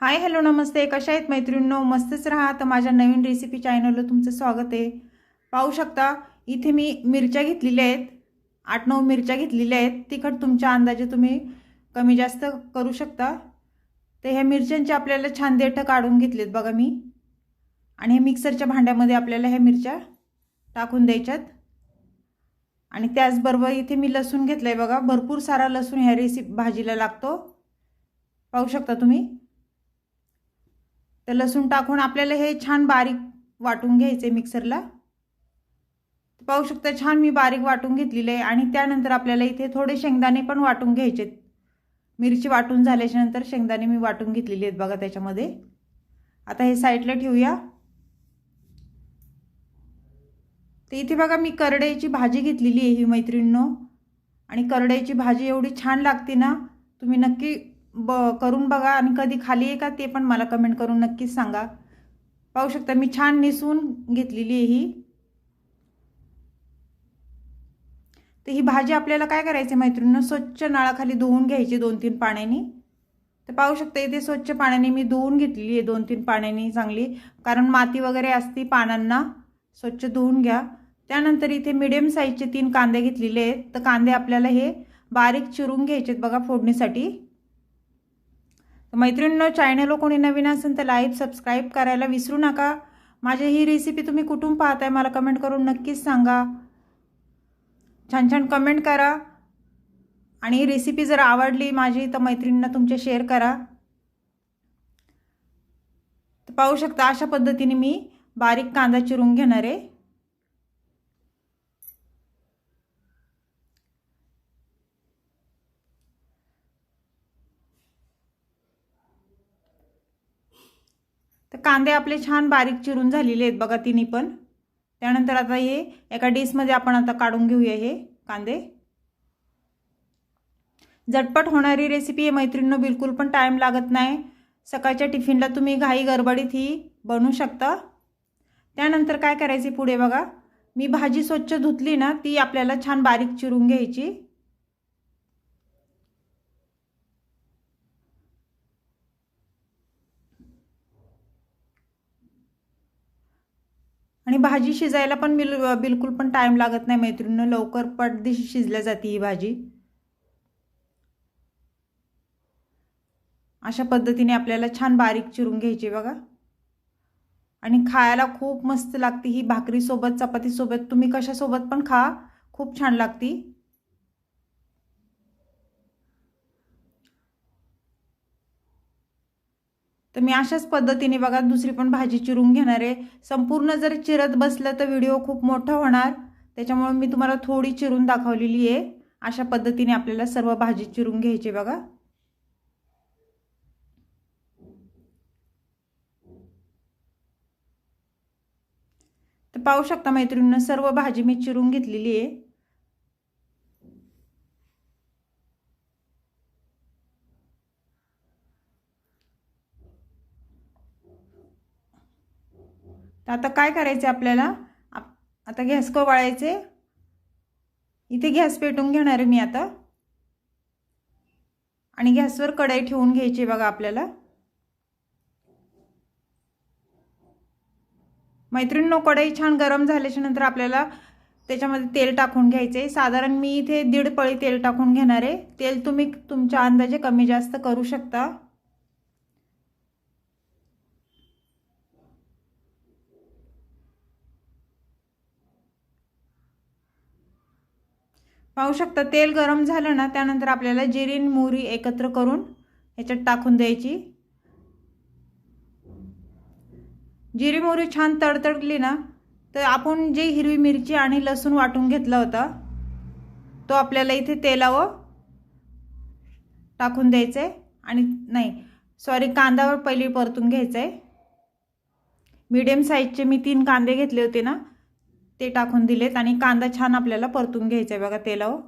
Hi hello नमस्ते. कशा आहेत मैत्रिणींनो? मस्तच राहा. तर माझ्या नवीन रेसिपी चॅनलवर तुमचं स्वागत आहे. पाहू शकता इथे मी मिरच्या घेतलेल्या आहेत. आठ नऊ मिरच्या घेतलेल्या आहेत. तिखट तुमच्या अंदाजे तुम्ही कमी जास्त करू शकता. तर ह्या मिरच्यांचे आपल्याला छान देठं काढून घेतलेत बघा मी. आणि हे मिक्सरच्या भांड्यामध्ये आपल्याला ह्या मिरच्या टाकून द्यायच्यात. आणि त्याचबरोबर इथे मी लसूण घेतलं आहे बघा. भरपूर सारा लसूण ह्या रेसिपी भाजीला लागतो. पाहू शकता तुम्ही? तर लसूण टाकून आपल्याला हे छान बारीक वाटून घ्यायचे मिक्सरला. पाहू शकता छान मी बारीक वाटून घेतलेलं आहे आणि त्यानंतर आपल्याला इथे थोडे शेंगदाणे पण वाटून घ्यायचे. मिरची वाटून झाल्याच्यानंतर शेंगदाणे मी वाटून घेतलेले आहेत बघा त्याच्यामध्ये. आता हे साईडला ठेवूया. तर इथे बघा मी करडईची भाजी घेतलेली आहे ही मैत्रिणींनो. आणि करडईची भाजी एवढी छान लागते ना तुम्ही नक्की ब करून बघा आणि कधी खाली आहे का ते पण मला कमेंट करून नक्कीच सांगा. पाहू शकता मी छान निसून घेतलेली आहे ही. तर ही भाजी आपल्याला काय करायची मैत्रिणीनं? स्वच्छ नळाखाली धुवून घ्यायची दोन तीन पाण्याने. तर पाहू शकता इथे स्वच्छ पाण्याने मी धुवून घेतलेली आहे दोन तीन पाण्याने चांगली. कारण माती वगैरे असती पानांना स्वच्छ धुवून घ्या. त्यानंतर इथे मिडियम साईजचे तीन कांदे घेतलेले आहेत. तर कांदे आपल्याला हे बारीक चिरून घ्यायचे आहेत बघा फोडणीसाठी. मैत्रिणींनो चॅनल कोणी नवीन असेल तर लाईव्ह सबस्क्राईब करायला विसरू नका. माझी ही रेसिपी तुम्ही कुठून पाहताय मला कमेंट करून नक्कीच सांगा. छान छान कमेंट करा. आणि ही रेसिपी जर आवडली माझी तर मैत्रिणींना तुमच्या शेअर करा. तर पाहू शकता अशा पद्धतीने मी बारीक कांदा चिरून घेणार आहे. तर कांदे आपले छान बारीक चिरून झालेले आहेत बघा तिन्ही पण. त्यानंतर आता हे एका डिशमध्ये आपण आता काढून घेऊया हे कांदे. झटपट होणारी रेसिपी आहे मैत्रिणींनो बिलकुल पण टाईम लागत नाही. सकाळच्या टिफिनला तुम्ही घाई गडबडीत ही बनवू शकता. त्यानंतर काय करायचे पुढे बघा. मी भाजी स्वच्छ धुतली ना ती आपल्याला छान बारीक चिरून घ्यायची. आणि भाजी शिजायला पण बिल बिलकुल पण टाईम लागत नाही मैत्रिणीनं. लवकर पटदिशी शिजल्या जाते ही भाजी. अशा पद्धतीने आपल्याला छान बारीक चिरून घ्यायची बघा. आणि खायला खूप मस्त लागते ही भाकरीसोबत चपातीसोबत तुम्ही कशासोबत पण खा खूप छान लागती. तर मी अशाच पद्धतीने बघा दुसरी पण भाजी चिरून घेणार आहे. संपूर्ण जर चिरत बसलं तर व्हिडिओ खूप मोठा होणार. त्याच्यामुळे मी तुम्हाला थोडी चिरून दाखवलेली आहे. अशा पद्धतीने आपल्याला सर्व भाजी चिरून घ्यायची बघा. तर पाहू शकता मैत्रिणीनं सर्व भाजी मी चिरून घेतलेली आहे. तर आता काय करायचं आपल्याला? आता गॅस कोवाळायचे. इथे गॅस पेटून घेणार आहे मी आता. आणि गॅसवर कढई ठेवून घ्यायची बघा आपल्याला. मैत्रिणींनो कढई छान गरम झाल्याच्यानंतर आपल्याला त्याच्यामध्ये तेल टाकून घ्यायचे साधारण मी इथे दीड पळी तेल टाकून घेणार आहे. तेल तुम्ही तुमच्या अंदाजे कमी जास्त करू शकता. पाहू शकता तेल गरम झालं ना त्यानंतर आपल्याला जिरीन मोहरी एकत्र करून ह्याच्यात टाकून द्यायची. जिरी मोहरी छान तडतडली ना तर आपण जे हिरवी मिरची आणि लसूण वाटून घेतला होता तो आपल्याला इथे तेलावर टाकून द्यायचं आहे आणि नाही सॉरी कांदावर पहिली परतून घ्यायचं. आहे मीडियम साईजचे मी तीन कांदे घेतले होते ना ते टाकून दिलेत आणि कांदा छान आपल्याला परतून घ्यायचा आहे बघा तेलावर.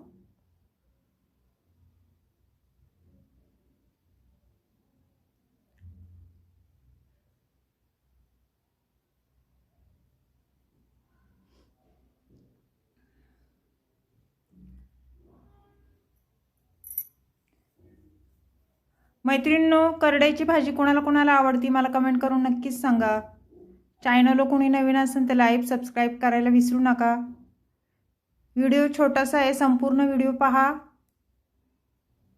मैत्रिणींनो करड्याची भाजी कोणाला कोणाला आवडती मला कमेंट करून नक्कीच सांगा. चॅनलवर कोणी नवीन असेल तर लाईक सबस्क्राईब करायला विसरू नका. व्हिडिओ छोटासा आहे संपूर्ण व्हिडिओ पहा.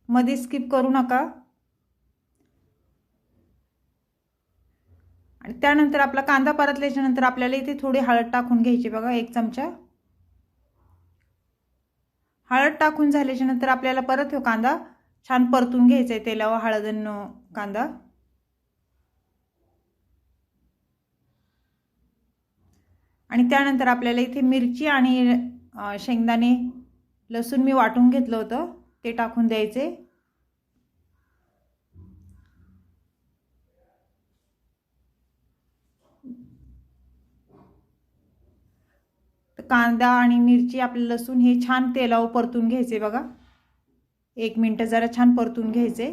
मध्ये स्किप करू नका. आणि त्यानंतर आपला कांदा परतल्याच्यानंतर आपल्याला इथे थोडी हळद टाकून घ्यायची बघा एक चमचा. हळद टाकून झाल्याच्यानंतर आपल्याला परत हो कांदा छान परतून घ्यायचा आहे तेलावर हळदन कांदा. आणि त्यानंतर आपल्याला इथे मिरची आणि शेंगदाणे लसूण मी वाटून घेतलं होतं ते टाकून द्यायचे. कांदा आणि मिरची आपलं लसूण हे छान तेलावर परतून घ्यायचे बघा. एक मिनटं जरा छान परतून घ्यायचे.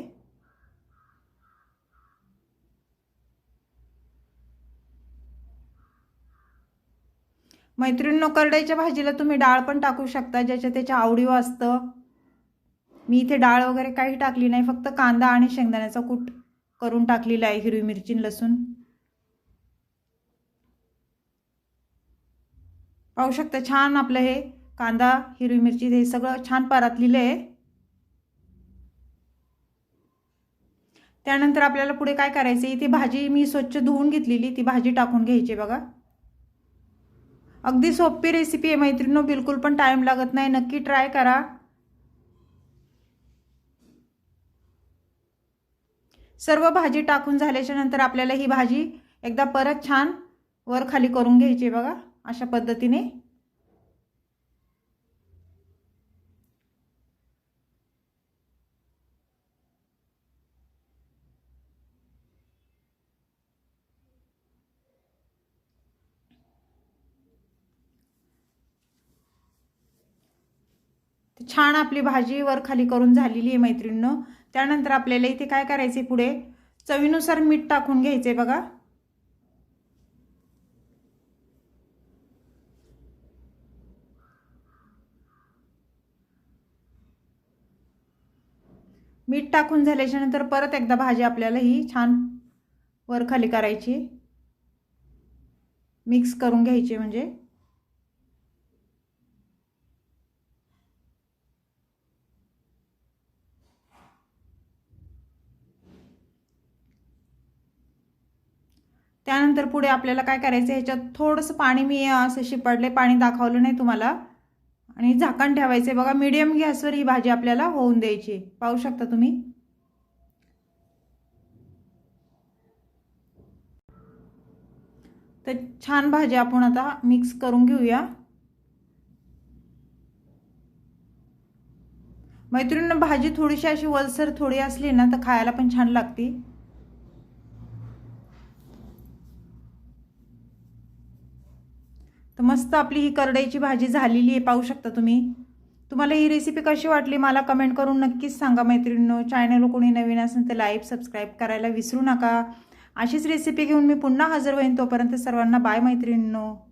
मैत्रिणींनो करड्याच्या भाजीला तुम्ही डाळ पण टाकू शकता ज्याच्या त्याच्या आवडीव असतं. मी इथे डाळ वगैरे काही टाकली नाही फक्त कांदा आणि शेंगदाण्याचा कूट करून टाकलेला आहे हिरवी मिरची लसूण. पाहू शकता छान आपलं हे कांदा हिरवी मिरची हे सगळं छान परातलेलं आहे. त्यानंतर आपल्याला पुढे काय करायचं इथे भाजी मी स्वच्छ धुवून घेतलेली ती भाजी टाकून घ्यायची बघा. अगदी सोपी रेसिपी आहे मैत्रिणीनो बिलकुल पण टाईम लागत नाही. नक्की ट्राय करा. सर्व भाजी टाकून झाल्याच्यानंतर आपल्याला ही भाजी एकदा परत छान वर खाली करून घ्यायची बघा. अशा पद्धतीने. छान आपली भाजी वर खाली करून झालेली आहे मैत्रिणीनं. त्यानंतर आपल्याला इथे काय करायचे पुढे? चवीनुसार मीठ टाकून घ्यायचे बघा. मीठ टाकून झाल्याच्यानंतर परत एकदा भाजी आपल्याला ही छान वर खाली करायची. मिक्स करून घ्यायची म्हणजे. त्यानंतर पुढे आपल्याला काय करायचं ह्याच्यात थोडंसं पाणी मी असं शिपडले पाणी दाखवलं नाही तुम्हाला. आणि झाकण ठेवायचं बघा मिडियम गॅसवर ही भाजी आपल्याला होऊन द्यायची. पाहू शकता तुम्ही? तर छान भाजी आपण आता मिक्स करून घेऊया. मैत्रिणींना भाजी थोडीशी अशी वलसर थोडी असली ना तर खायला पण छान लागते. तर मस्त आपली ही करडईची भाजी झालेली आहे पाहू शकता तुम्ही. तुम्हाला ही रेसिपी कशी वाटली मला कमेंट करून नक्कीच सांगा मैत्रिणींनो. चॅनल कोणी नवीन असेल तर लाईक सबस्क्राईब करायला विसरू नका. अशीच रेसिपी घेऊन मी पुन्हा हजर होईन तोपर्यंत सर्वांना बाय मैत्रिणींनो.